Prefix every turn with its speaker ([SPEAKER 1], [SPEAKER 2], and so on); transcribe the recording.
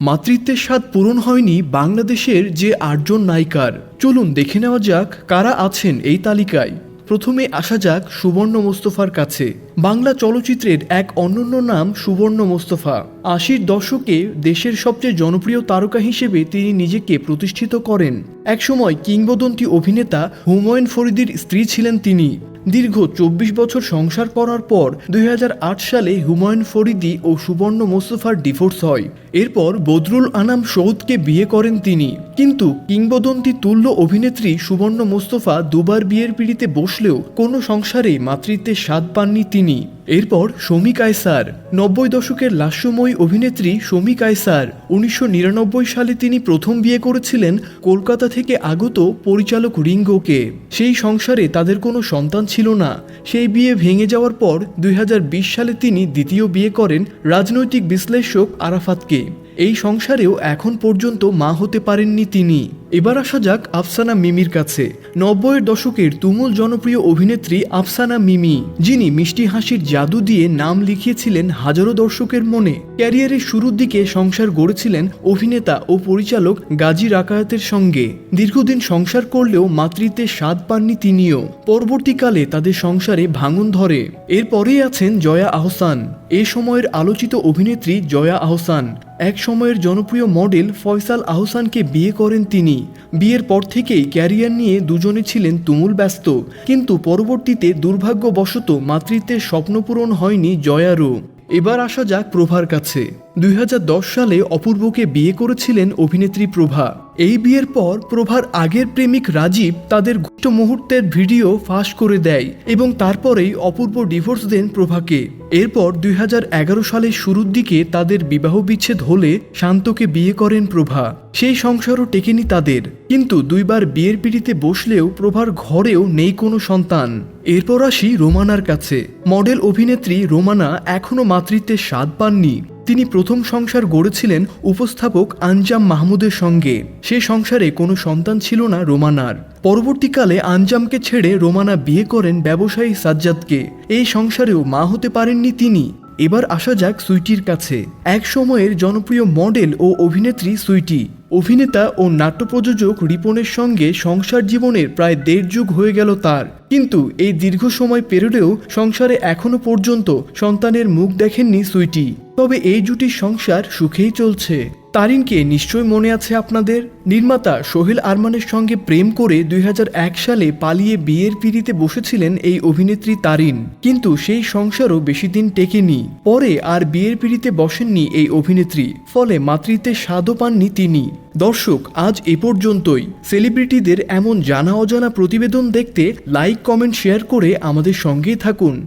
[SPEAKER 1] মাতৃত্বের স্বাদ পূরণ হয়নি বাংলাদেশের যে আটজন নায়িকার। চলুন দেখে নেওয়া যাক কারা আছেন এই তালিকায়। প্রথমে আসা যাক সুবর্ণ মোস্তফার কাছে। বাংলা চলচ্চিত্রের এক অনন্য নাম সুবর্ণ মোস্তফা। আশির দশকে দেশের সবচেয়ে জনপ্রিয় তারকা হিসেবে তিনি নিজেকে প্রতিষ্ঠিত করেন। একসময় কিংবদন্তি অভিনেতা হুমায়ুন ফরিদির স্ত্রী ছিলেন তিনি। দীর্ঘ চব্বিশ বছর সংসার করার পর দু হাজার আট সালে হুমায়ুন ফরিদি ও সুবর্ণ মোস্তফার ডিভোর্স হয়। এরপর বদরুল আনাম সৌদকে বিয়ে করেন তিনি। কিন্তু কিংবদন্তি তুল্য অভিনেত্রী সুবর্ণ মোস্তফা দুবার বিয়ের পিড়িতে বসলেও কোনো সংসারে মাতৃত্বের স্বাদ পাননি তিনি। এরপর শমী কায়সার। নব্বই দশকের লাস্যময়ী অভিনেত্রী শমী কায়সার। উনিশশো নিরানব্বই সালে তিনি প্রথম বিয়ে করেছিলেন কলকাতা থেকে আগত পরিচালক রিঙ্গোকে। সেই সংসারে তাদের কোনো সন্তান ছিল না। সেই বিয়ে ভেঙে যাওয়ার পর দুই হাজার বিশ সালে তিনি দ্বিতীয় বিয়ে করেন রাজনৈতিক বিশ্লেষক আরাফাতকে। এই সংসারেও এখন পর্যন্ত মা হতে পারেননি তিনি। এবার আসা যাক আফসানা মিমির কাছে। নব্বইয়ের দশকের তুমুল জনপ্রিয় অভিনেত্রী আফসানা মিমি, যিনি মিষ্টি হাসির জাদু দিয়ে নাম লিখিয়েছিলেন হাজারো দর্শকের মনে। ক্যারিয়ারের শুরুর দিকে সংসার গড়েছিলেন অভিনেতা ও পরিচালক গাজী রাকায়াতের সঙ্গে। দীর্ঘদিন সংসার করলেও মাতৃত্বে স্বাদ পাননি তিনিও। পরবর্তীকালে তাদের সংসারে ভাঙন ধরে। এরপরেই আছেন জয়া আহসান। এ সময়ের আলোচিত অভিনেত্রী জয়া আহসান। এক সময়ের জনপ্রিয় মডেল ফয়সাল আহসানকে বিয়ে করেন তিনি। বিয়ের পর থেকেই ক্যারিয়ার নিয়ে দুজনে ছিলেন তুমুল ব্যস্ত, কিন্তু পরবর্তীতে দুর্ভাগ্যবশত মাতৃত্বের স্বপ্নপূরণ হয়নি জয়ারও এবার আসা যাক প্রভার কাছে। দুই হাজার দশ সালে অপূর্বকে বিয়ে করেছিলেন অভিনেত্রী প্রভা। এই বিয়ের পর প্রভার আগের প্রেমিক রাজীব তাদের ঘুষ্ট মুহূর্তের ভিডিও ফাঁস করে দেয় এবং তারপরেই অপূর্ব ডিভোর্স দেন প্রভাকে। এরপর দুই হাজার এগারো সালের শুরুর দিকে তাদের বিবাহ বিচ্ছেদ হলে শান্তকে বিয়ে করেন প্রভা। সেই সংসারও টেকেনি তাদের। কিন্তু দুইবার বিয়ের পিড়িতে বসলেও প্রভার ঘরেও নেই কোনো সন্তান। এরপর আসি রোমানার কাছে। মডেল অভিনেত্রী রোমানা এখনও মাতৃত্বের স্বাদ পাননি। তিনি প্রথম সংসার গড়েছিলেন উপস্থাপক আঞ্জাম মাহমুদের সঙ্গে। সে সংসারে কোনো সন্তান ছিল না রোমানার। পরবর্তীকালে আঞ্জামকে ছেড়ে রোমানা বিয়ে করেন ব্যবসায়ী সাজ্জাদকে। এই সংসারেও মা হতে পারেননি তিনি। এবার আসা যাক সুইটির কাছে। এক সময়ের জনপ্রিয় মডেল ও অভিনেত্রী সুইটি। অভিনেতা ও নাট্য প্রযোজক রিপনের সঙ্গে সংসার জীবনের প্রায় দেড় যুগ হয়ে গেল তার। কিন্তু এই দীর্ঘ সময় পেরোলেও সংসারে এখনও পর্যন্ত সন্তানের মুখ দেখেননি সুইটি। তবে এই জুটির সংসার সুখেই চলছে। তারিনকে নিশ্চয় মনে আছে আপনাদের? নির্মাতা সোহেল আরমানের সঙ্গে প্রেম করে দুই হাজার এক সালে পালিয়ে বিয়ের পিড়িতে বসেছিলেন এই অভিনেত্রী তারিন। কিন্তু সেই সংসারও বেশি দিন টেকেনি। পরে আর বিয়ের পিড়িতে বসেননি এই অভিনেত্রী। ফলে মাতৃত্বের স্বাদও পাননি তিনি। দর্শক, আজ এ পর্যন্তই। সেলিব্রিটিদের এমন জানা অজানা প্রতিবেদন দেখতে লাইক কমেন্ট শেয়ার করে আমাদের সঙ্গেই থাকুন।